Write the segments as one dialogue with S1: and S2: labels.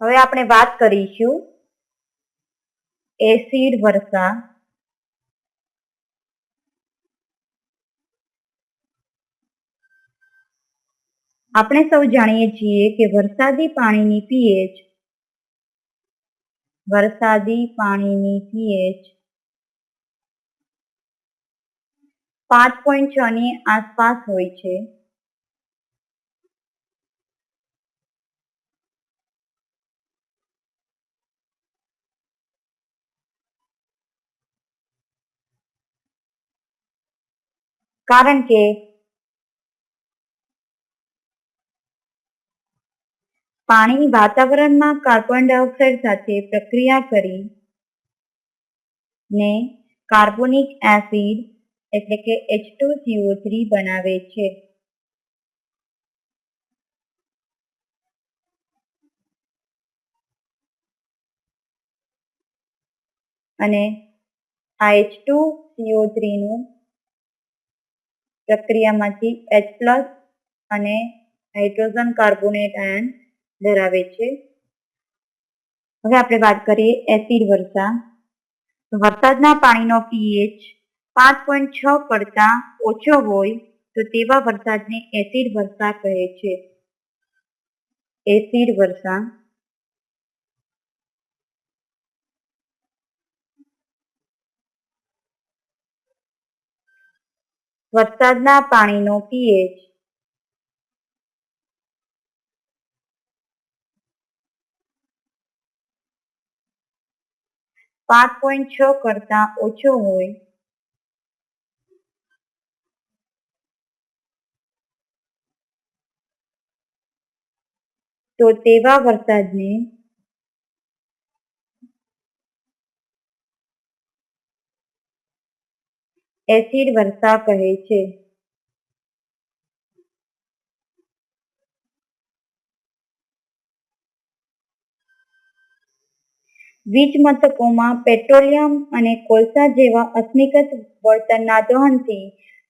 S1: હવે આપણે વાત કરીશું એસિડ વર્ષા આપણે સૌ જાણીએ છીએ કે વરસાદી પાણીની પીએચ વરસાદી પાણીની પીએચ પાંચ પોઈન્ટ છ ની આસપાસ હોય છે. કારણ કે પાણી વાતાવરણમાં કાર્બન ડાયોક્સાઇડ સાથે પ્રક્રિયા કરી ને કાર્બોનિક એસિડ એટલે કે H2CO3 બનાવે છે. અને આ H2CO3 નું પ્રક્રિયામાંથી એચ પ્લસ અને હાઇડ્રોજન કાર્બોનેટ આયન ધરાવે છે. હવે આપણે વાત કરીએ એસિડ વર્ષા વરસાદના પાણીનો પીએચ પાંચ પોઈન્ટ છ કરતા ઓછો હોય તો તેવા વરસાદને એસિડ વર્ષા કહે છે. એસિડ વર્ષા વરસાદના પાણીનો પીએચ. પાંચ પોઈન્ટ છ કરતા ઓછો હોય. તો તેવા વરસાદને એસિડ વર્ષા કહે છે. વીજ મથકોમાં પેટ્રોલિયમ અને કોલસા જેવા અશ્મિગત બળતણના દહનથી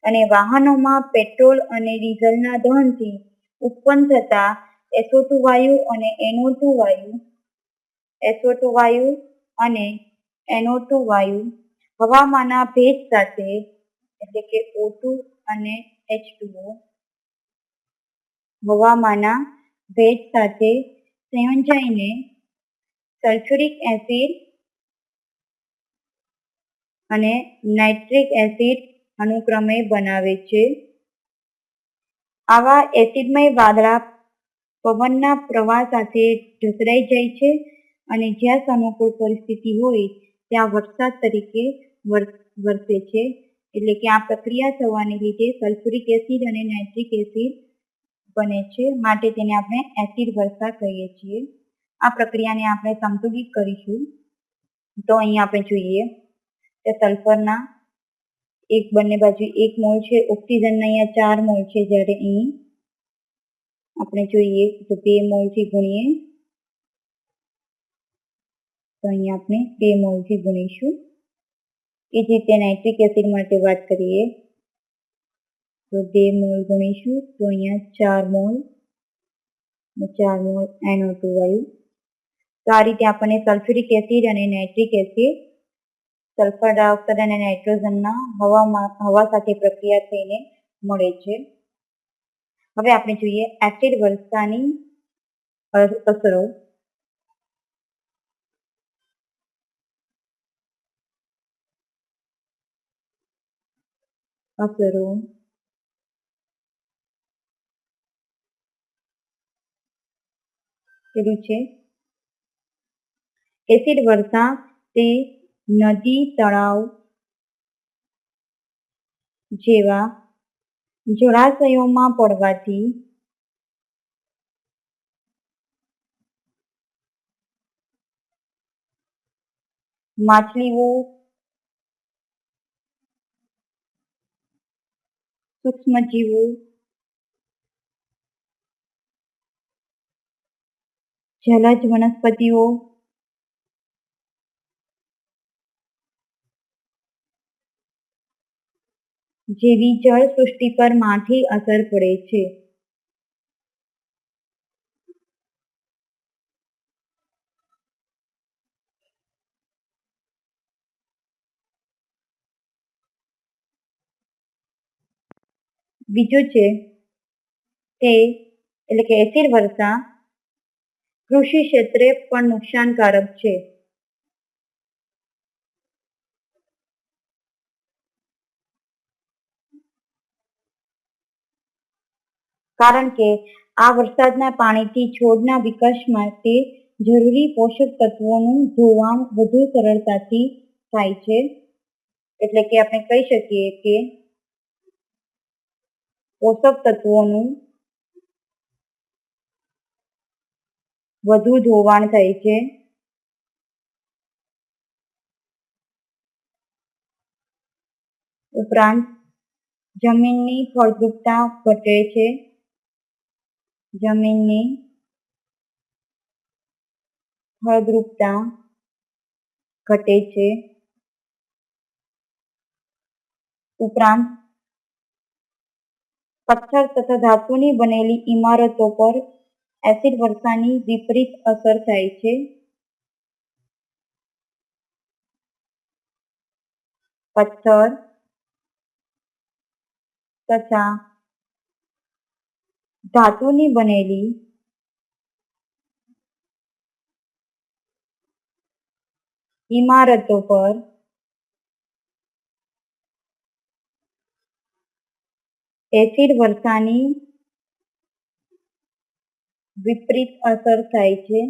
S1: અને વાહનોમાં પેટ્રોલ અને ડીઝલના દહનથી ઉત્પન્ન થતા એસોટુ વાયુ અને NO2 વાયુ એસોટુ વાયુ અને એનોટુ વાયુ હવામાંના ભેજ સાથે, એટલે કે O2 અને H2O હવામાંના ભેજ સાથે સંયોજાઈને સલ્ફ્યુરિક એસિડ અને નાઇટ્રિક એસિડ અનુક્રમે બનાવે છે. આવા એસિડમય વાદળા પવનના પ્રવાહ સાથે ઢસડાઈ જાય છે અને જ્યાં સાનુકૂળ પરિસ્થિતિ હોય, ત્યાં વરસાદ તરીકે વરસે છે. એટલે કે આ પ્રક્રિયા થવાને લીધે સલ્ફ્યુરિક એસિડ અને નાઇટ્રિક એસિડ બને છે, માટે તેને આપણે એસિડ વર્ષા કહીએ છીએ. આ પ્રક્રિયાને આપણે સંતુલિત કરીશું. તો અહીં આપણે જોઈએ કે સલ્ફરના એક બંને બાજુ એક મોલ છે, ઓક્સિજનના અહીંયા ચાર મોલ છે. જ્યારે અહીં આપણે જોઈએ તો બે મોલથી ગુણીએ. તો અહીંયા આપણે બે મોલથી ગુણીશું. એ રીતે નાઇટ્રિક એસિડ માટે વાત કરીએ, તો બે મોલ ગણીશું, તો અહીંયા ચાર મોલ ચાર મોલ એનો ટુ વાયુ તો આ રીતે આપણને સલ્ફ્યુરિક એસિડ અને નાઇટ્રિક એસિડ સલ્ફર ડાયોક્સાઇડ અને નાઇટ્રોજનના હવામાં, હવા સાથે પ્રક્રિયા થઈને મળે છે. હવે આપણે જોઈએ એસિડ વર્ષાની અસરો. અસરો કર્યું છે એસિડ વર્ષા તે નદી તળાવ જેવા જળાશયોમાં પડવાથી માછલીઓ સૂક્ષ્મજીવો જલજ વનસ્પતિઓ જેવી જળ સૃષ્ટિ પર માઠી અસર પડે છે. બીજું છે તે એટલે કે એસિડ વર્ષા કૃષિ ક્ષેત્રે પણ નુકસાનકારક છે. કારણ કે આ વરસાદના પાણીથી છોડના વિકાસ માટે જરૂરી પોષક તત્વોનું ધોવાણ વધુ સરળતાથી થાય છે. એટલે કે આપણે કહી શકીએ કે પોષક તત્વોનું વધુ ધોવાણ થાય છે. ઉપરાંત જમીનની ફળદ્રુપતા ઘટે છે. જમીનની ફળદ્રુપતા ઘટે છે. ઉપરાંત પથ્થર તથા ધાતુની બનેલી ઇમારતો પર એસિડ વર્ષાની વિપરીત અસર થાય છે. પથ્થર તથા ધાતુની બનેલી ઇમારતો પર એસિડ વર્ષાની વિપરીત અસર થાય છે.